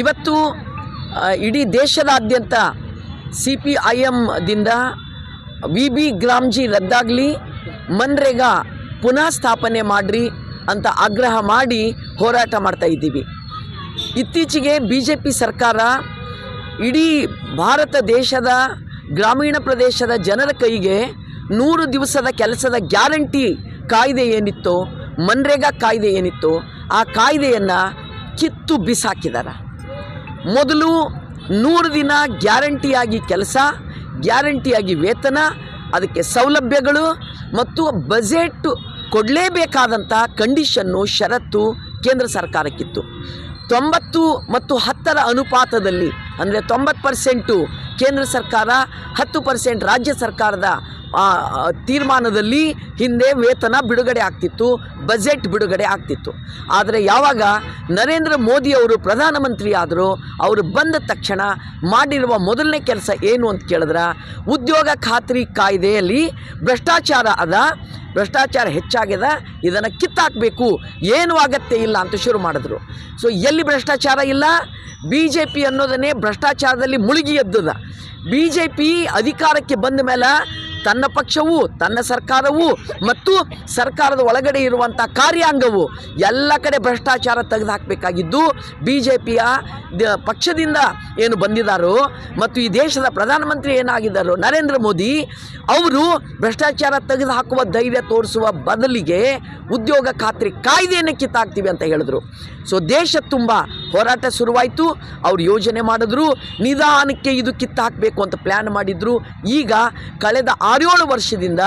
ಇವತ್ತು ಇಡೀ ದೇಶದಾದ್ಯಂತ ಸಿ ಪಿ ಐ ಎಮ್ದಿಂದ ವಿ ಬಿ ಗ್ರಾಮ್ಜಿ ರದ್ದಾಗಲಿ, ಮನ್ರೇಗಾ ಪುನಃ ಸ್ಥಾಪನೆ ಮಾಡಿರಿ ಅಂತ ಆಗ್ರಹ ಮಾಡಿ ಹೋರಾಟ ಮಾಡ್ತಾ ಇದ್ದೀವಿ. ಇತ್ತೀಚೆಗೆ ಬಿ ಜೆ ಪಿ ಸರ್ಕಾರ ಇಡೀ ಭಾರತ ದೇಶದ, ಗ್ರಾಮೀಣ ಪ್ರದೇಶದ ಜನರ ಕೈಗೆ ನೂರು ದಿವಸದ ಕೆಲಸದ ಗ್ಯಾರಂಟಿ ಕಾಯ್ದೆ ಏನಿತ್ತು, ಮನ್ರೇಗಾ ಕಾಯ್ದೆ ಏನಿತ್ತು, ಆ ಕಾಯ್ದೆಯನ್ನು ಕಿತ್ತು ಬಿಸಾಕಿದ್ದಾರೆ ಮೊದಲು ನೂರು ದಿನ ಗ್ಯಾರಂಟಿಯಾಗಿ ಕೆಲಸ, ಗ್ಯಾರಂಟಿಯಾಗಿ ವೇತನ, ಅದಕ್ಕೆ ಸೌಲಭ್ಯಗಳು ಮತ್ತು ಬಜೆಟ್ ಕೊಡಲೇಬೇಕಾದಂಥ ಕಂಡೀಷನ್ನು, ಷರತ್ತು ಕೇಂದ್ರ ಸರ್ಕಾರಕ್ಕಿತ್ತು. ತೊಂಬತ್ತು ಮತ್ತು ಹತ್ತರ ಅನುಪಾತದಲ್ಲಿ, ಅಂದರೆ ತೊಂಬತ್ತು ಪರ್ಸೆಂಟು ಕೇಂದ್ರ ಸರ್ಕಾರ, ಹತ್ತು ಪರ್ಸೆಂಟ್ ರಾಜ್ಯ ಸರ್ಕಾರದ ತೀರ್ಮಾನದಲ್ಲಿ ಹಿಂದೆ ವೇತನ ಬಿಡುಗಡೆ ಆಗ್ತಿತ್ತು, ಬಜೆಟ್ ಬಿಡುಗಡೆ ಆಗ್ತಿತ್ತು. ಆದರೆ ಯಾವಾಗ ನರೇಂದ್ರ ಮೋದಿಯವರು ಪ್ರಧಾನಮಂತ್ರಿ ಆದರೂ ಅವರು ಬಂದ ತಕ್ಷಣ ಮಾಡಿರುವ ಮೊದಲನೇ ಕೆಲಸ ಏನು ಅಂತ ಕೇಳಿದ್ರೆ, ಉದ್ಯೋಗ ಖಾತ್ರಿ ಕಾಯ್ದೆಯಲ್ಲಿ ಭ್ರಷ್ಟಾಚಾರ ಅದ, ಭ್ರಷ್ಟಾಚಾರ ಹೆಚ್ಚಾಗಿದೆ ಇದನ್ನು ಕಿತ್ತಾಕಬೇಕು, ಏನು ಅಗತ್ಯ ಇಲ್ಲ ಅಂತ ಶುರು ಮಾಡಿದ್ರು. ಸೊ ಎಲ್ಲಿ ಭ್ರಷ್ಟಾಚಾರ ಇಲ್ಲ? ಬಿ ಜೆ ಪಿ ಅನ್ನೋದನ್ನೇ ಭ್ರಷ್ಟಾಚಾರದಲ್ಲಿ ಮುಳುಗಿ ಎದ್ದದ. ಬಿ ಜೆ ಪಿ ಅಧಿಕಾರಕ್ಕೆ ಬಂದ ಮೇಲೆ ತನ್ನ ಪಕ್ಷವು, ತನ್ನ ಸರ್ಕಾರವು ಮತ್ತು ಸರ್ಕಾರದ ಒಳಗಡೆ ಇರುವಂಥ ಕಾರ್ಯಾಂಗವು ಎಲ್ಲ ಕಡೆ ಭ್ರಷ್ಟಾಚಾರ ತೆಗೆದುಹಾಕಬೇಕಾಗಿದ್ದು ಬಿ ಜೆ ಪಿಯ ಪಕ್ಷದಿಂದ ಏನು ಬಂದಿದ್ದಾರೋ ಮತ್ತು ಈ ದೇಶದ ಪ್ರಧಾನಮಂತ್ರಿ ಏನಾಗಿದ್ದಾರೋ ನರೇಂದ್ರ ಮೋದಿ ಅವರು ಭ್ರಷ್ಟಾಚಾರ ತೆಗೆದುಹಾಕುವ ಧೈರ್ಯ ತೋರಿಸುವ ಬದಲಿಗೆ ಉದ್ಯೋಗ ಖಾತ್ರಿ ಕಾಯ್ದೆಯನ್ನು ಕಿತ್ತಾಕ್ತೀವಿ ಅಂತ ಹೇಳಿದ್ರು. ಸೊ ದೇಶ ತುಂಬ ಹೋರಾಟ ಶುರುವಾಯಿತು, ಅವ್ರು ಯೋಜನೆ ಮಾಡಿದ್ರು, ನಿಧಾನಕ್ಕೆ ಇದು ಕಿತ್ತಾಕಬೇಕು ಅಂತ ಪ್ಲ್ಯಾನ್ ಮಾಡಿದ್ರು. ಈಗ ಕಳೆದ ಆರೇಳು ವರ್ಷದಿಂದ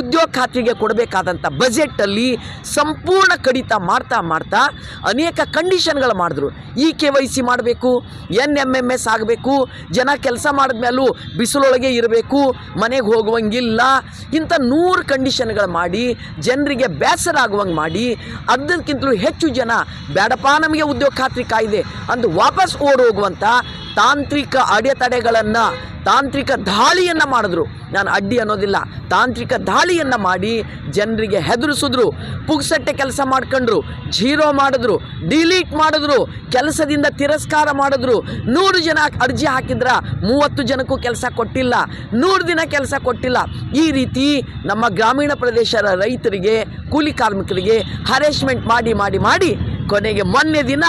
ಉದ್ಯೋಗ ಖಾತ್ರಿಗೆ ಕೊಡಬೇಕಾದಂಥ ಬಜೆಟಲ್ಲಿ ಸಂಪೂರ್ಣ ಕಡಿತ ಮಾಡ್ತಾ ಮಾಡ್ತಾ ಅನೇಕ ಕಂಡೀಷನ್ಗಳು ಮಾಡಿದ್ರು. ಇ ಕೆ ವೈ ಸಿ ಮಾಡಬೇಕು, ಎನ್ ಎಂ ಎಂ ಎಸ್ ಆಗಬೇಕು, ಜನ ಕೆಲಸ ಮಾಡಿದ್ಮೇಲೂ ಬಿಸಿಲೊಳಗೆ ಇರಬೇಕು, ಮನೆಗೆ ಹೋಗುವಂಗಿಲ್ಲ, ಇಂಥ ನೂರು ಕಂಡೀಷನ್ಗಳು ಮಾಡಿ, ಜನರಿಗೆ ಬೇಸರ ಆಗುವಂಗೆ ಮಾಡಿ, ಅದಕ್ಕಿಂತಲೂ ಹೆಚ್ಚು ಜನ ಬೇಡಪ್ಪ ನಮಗೆ ಉದ್ಯೋಗ ಖಾತ್ರಿ ಕಾಯ್ದೆ ಅಂದು ವಾಪಸ್ ಓಡೋಗುವಂಥ ತಾಂತ್ರಿಕ ಅಡೆತಡೆಗಳನ್ನು, ತಾಂತ್ರಿಕ ದಾಳಿಯನ್ನು ಮಾಡಿದ್ರು. ನಾನು ಅಡ್ಡಿ ಅನ್ನೋದಿಲ್ಲ. ತಾಂತ್ರಿಕ ದಾಳಿಯನ್ನು ಮಾಡಿ ಜನರಿಗೆ ಹೆದರಿಸಿದ್ರು, ಪುಗ್ಸಟ್ಟೆ ಕೆಲಸ ಮಾಡ್ಕೊಂಡ್ರು, ಜೀರೋ ಮಾಡಿದ್ರು, ಡಿಲೀಟ್ ಮಾಡಿದ್ರು, ಕೆಲಸದಿಂದ ತಿರಸ್ಕಾರ ಮಾಡಿದ್ರು. ನೂರು ಜನ ಅರ್ಜಿ ಹಾಕಿದ್ರ ಮೂವತ್ತು ಜನಕ್ಕೂ ಕೆಲಸ ಕೊಟ್ಟಿಲ್ಲ. ನೂರು ದಿನ ಕೆಲಸ ಕೊಟ್ಟಿಲ್ಲ. ಈ ರೀತಿ ನಮ್ಮ ಗ್ರಾಮೀಣ ಪ್ರದೇಶದ ರೈತರಿಗೆ, ಕೂಲಿ ಕಾರ್ಮಿಕರಿಗೆ, ಹರೇಸ್ಮೆಂಟ್ ಮಾಡಿ ಮಾಡಿ ಮಾಡಿ ಕೊನೆಗೆ ಮೊನ್ನೆ ದಿನ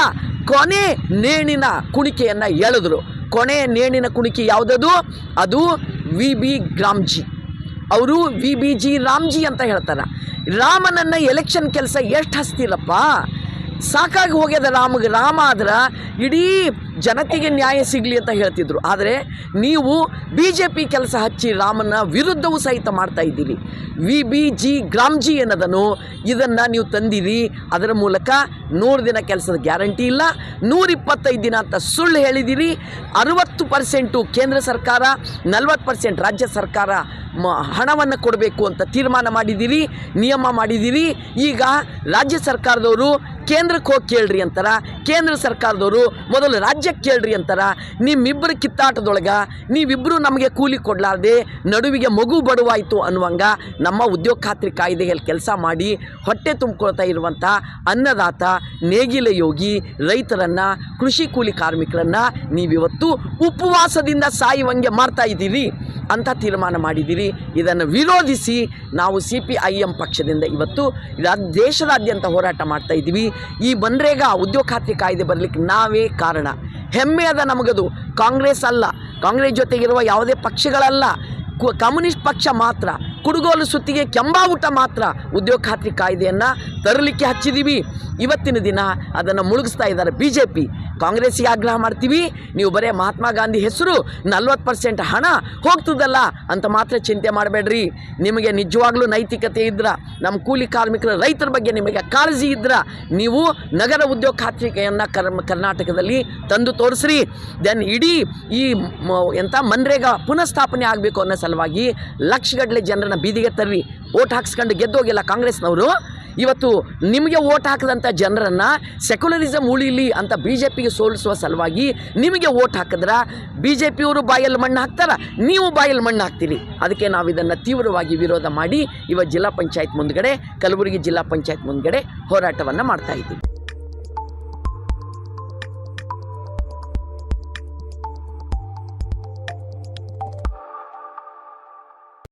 ಕೊನೆ ನೇಣಿನ ಕುಣಿಕೆಯನ್ನು ಎಳೆದ್ರು. ಕೊನೆ ನೇಣಿನ ಕುಣಿಕೆ ಯಾವುದದು? ಅದು ವಿ ಬಿ ಗ್ರಾಮ್ಜಿ. ಅವರು ವಿ ಬಿ ಜಿ ರಾಮ್ಜಿ ಅಂತ ಹೇಳ್ತಾರೆ. ರಾಮನನ್ನು ಎಲೆಕ್ಷನ್ ಕೆಲಸ ಎಷ್ಟು ಹಸ್ತಿರಪ್ಪ ಸಾಕಾಗಿ ಹೋಗ್ಯದ ರಾಮಗೆ. ರಾಮ ಆದ್ರೆ ಇಡೀ ಜನತೆಗೆ ನ್ಯಾಯ ಸಿಗಲಿ ಅಂತ ಹೇಳ್ತಿದ್ರು. ಆದರೆ ನೀವು ಬಿ ಜೆ ಪಿ ಕೆಲಸ ಹಚ್ಚಿ ರಾಮನ ವಿರುದ್ಧವೂ ಸಹಿತ ಮಾಡ್ತಾ ಇದ್ದೀರಿ. ವಿ ಬಿ ಜಿ ಗ್ರಾಮ್ಜಿ ಅನ್ನೋದನ್ನು ಇದನ್ನು ನೀವು ತಂದಿರಿ. ಅದರ ಮೂಲಕ ನೂರು ದಿನ ಕೆಲಸದ ಗ್ಯಾರಂಟಿ ಇಲ್ಲ. ನೂರಿಪ್ಪತ್ತೈದು ದಿನ ಅಂತ ಸುಳ್ಳು ಹೇಳಿದ್ದೀರಿ ಅರುವತ್ತು ಪರ್ಸೆಂಟು ಕೇಂದ್ರ ಸರ್ಕಾರ, ನಲ್ವತ್ತು ಪರ್ಸೆಂಟ್ ರಾಜ್ಯ ಸರ್ಕಾರ ಮ, ಹಣವನ್ನು ಕೊಡಬೇಕು ಅಂತ ತೀರ್ಮಾನ ಮಾಡಿದ್ದೀರಿ ನಿಯಮ ಮಾಡಿದ್ದೀರಿ ಈಗ ರಾಜ್ಯ ಸರ್ಕಾರದವರು ಕೇಂದ್ರಕ್ಕೆ ಹೋಗಿ ಕೇಳ್ರಿ ಅಂತಾರ, ಕೇಂದ್ರ ಸರ್ಕಾರದವರು ಮೊದಲು ರಾಜ್ಯಕ್ಕೆ ಕೇಳ್ರಿ ಅಂತಾರ, ನಿಮ್ಮಿಬ್ಬರು ಕಿತ್ತಾಟದೊಳಗೆ ನೀವಿಬ್ಬರು ನಮಗೆ ಕೂಲಿ ಕೊಡಲಾರ್ದೆ ನಡುವಿಗೆ ಮಗು ಬಡವಾಯಿತು ಅನ್ನುವಂಗ ನಮ್ಮ ಉದ್ಯೋಗ ಖಾತ್ರಿ ಕಾಯ್ದೆಯಲ್ಲಿ ಕೆಲಸ ಮಾಡಿ ಹೊಟ್ಟೆ ತುಂಬಿಕೊಳ್ತಾ ಇರುವಂಥ ಅನ್ನದಾತ, ನೇಗಿಲ ಯೋಗಿ, ರೈತರನ್ನು, ಕೃಷಿ ಕೂಲಿ ಕಾರ್ಮಿಕರನ್ನು ನೀವಿವತ್ತು ಉಪವಾಸದಿಂದ ಸಾಯುವಂಗೆ ಮಾಡ್ತಾ ಇದ್ದೀರಿ ಅಂತ ತೀರ್ಮಾನ ಮಾಡಿದ್ದೀರಿ. ಇದನ್ನು ವಿರೋಧಿಸಿ ನಾವು ಸಿ ಪಿ ಐ ಎಂ ಪಕ್ಷದಿಂದ ಇವತ್ತು ದೇಶದಾದ್ಯಂತ ಹೋರಾಟ ಮಾಡ್ತಾ ಇದ್ದೀವಿ. ಈ ಮನ್ರೇಗಾ ಉದ್ಯೋಗ ಖಾತ್ರಿ ಕಾಯ್ದೆ ಬರಲಿಕ್ಕೆ ನಾವೇ ಕಾರಣ. ಹೆಮ್ಮೆ ಅದ ನಮಗದು. ಕಾಂಗ್ರೆಸ್ ಅಲ್ಲ. ಕಾಂಗ್ರೆಸ್ ಜೊತೆಗಿರುವ ಯಾವುದೇ ಪಕ್ಷಗಳಲ್ಲ. ಕಮ್ಯುನಿಸ್ಟ್ ಪಕ್ಷ ಮಾತ್ರ. ಕುಡುಗೋಲು ಸುತ್ತಿಗೆ ಕೆಂಬಾವುಟ ಮಾತ್ರ ಉದ್ಯೋಗ ಖಾತ್ರಿ ಕಾಯ್ದೆಯನ್ನು ತರಲಿಕ್ಕೆ ಹಚ್ಚಿದ್ದೀವಿ ಇವತ್ತಿನ ದಿನ ಅದನ್ನು ಮುಳುಗಿಸ್ತಾ ಇದ್ದಾರೆ ಬಿ ಜೆ ಪಿ ಕಾಂಗ್ರೆಸ್ಸಿಗೆ ಆಗ್ರಹ ಮಾಡ್ತೀವಿ. ನೀವು ಬರೇ ಮಹಾತ್ಮ ಗಾಂಧಿ ಹೆಸರು, ನಲ್ವತ್ತು ಪರ್ಸೆಂಟ್ ಹಣ ಹೋಗ್ತದಲ್ಲ ಅಂತ ಮಾತ್ರ ಚಿಂತೆ ಮಾಡಬೇಡ್ರಿ. ನಿಮಗೆ ನಿಜವಾಗ್ಲೂ ನೈತಿಕತೆ ಇದ್ರ, ನಮ್ಮ ಕೂಲಿ ಕಾರ್ಮಿಕರ ರೈತರ ಬಗ್ಗೆ ನಿಮಗೆ ಕಾಳಜಿ ಇದ್ರ, ನೀವು ನಗರ ಉದ್ಯೋಗ ಖಾತ್ರಿಕೆಯನ್ನು ಕರ್ನಾಟಕದಲ್ಲಿ ತಂದು ತೋರಿಸ್ರಿ. ದೆನ್ ಇಡೀ ಈ ಎಂಥ ಮನ್ರೇಗಾ ಪುನಃಸ್ಥಾಪನೆ ಆಗಬೇಕು ಅನ್ನೋ ಸಲುವಾಗಿ ಲಕ್ಷಗಟ್ಟಲೆ ಜನರನ್ನ ಬೀದಿಗೆ ತರ್ರಿ, ಓಟ್ ಹಾಕ್ಸ್ಕೊಂಡು ಗೆದ್ದೋಗಿಲ್ಲ ಕಾಂಗ್ರೆಸ್ನವರು. ಇವತ್ತು ನಿಮಗೆ ಓಟ್ ಹಾಕಿದಂಥ ಜನರನ್ನು ಸೆಕ್ಯುಲರಿಸಮ್ ಉಳಿಲಿ ಅಂತ ಬಿ ಜೆ ಪಿಗೆ ಸೋಲಿಸುವ ಸಲುವಾಗಿ ನಿಮಗೆ ಓಟ್ ಹಾಕಿದ್ರೆ ಬಿ ಜೆ ಪಿಯವರು ಬಾಯಲ್ಲಿ ಮಣ್ಣು ಹಾಕ್ತಾರ, ನೀವು ಬಾಯಲ್ಲಿ ಮಣ್ಣು ಹಾಕ್ತೀರಿ. ಅದಕ್ಕೆ ನಾವು ಇದನ್ನು ತೀವ್ರವಾಗಿ ವಿರೋಧ ಮಾಡಿ ಇವತ್ತು ಜಿಲ್ಲಾ ಪಂಚಾಯತ್ ಮುಂದಗಡೆ, ಕಲಬುರಗಿ ಜಿಲ್ಲಾ ಪಂಚಾಯತ್ ಮುಂದಗಡೆ ಹೋರಾಟವನ್ನು ಮಾಡ್ತಾ ಇದ್ದೀವಿ.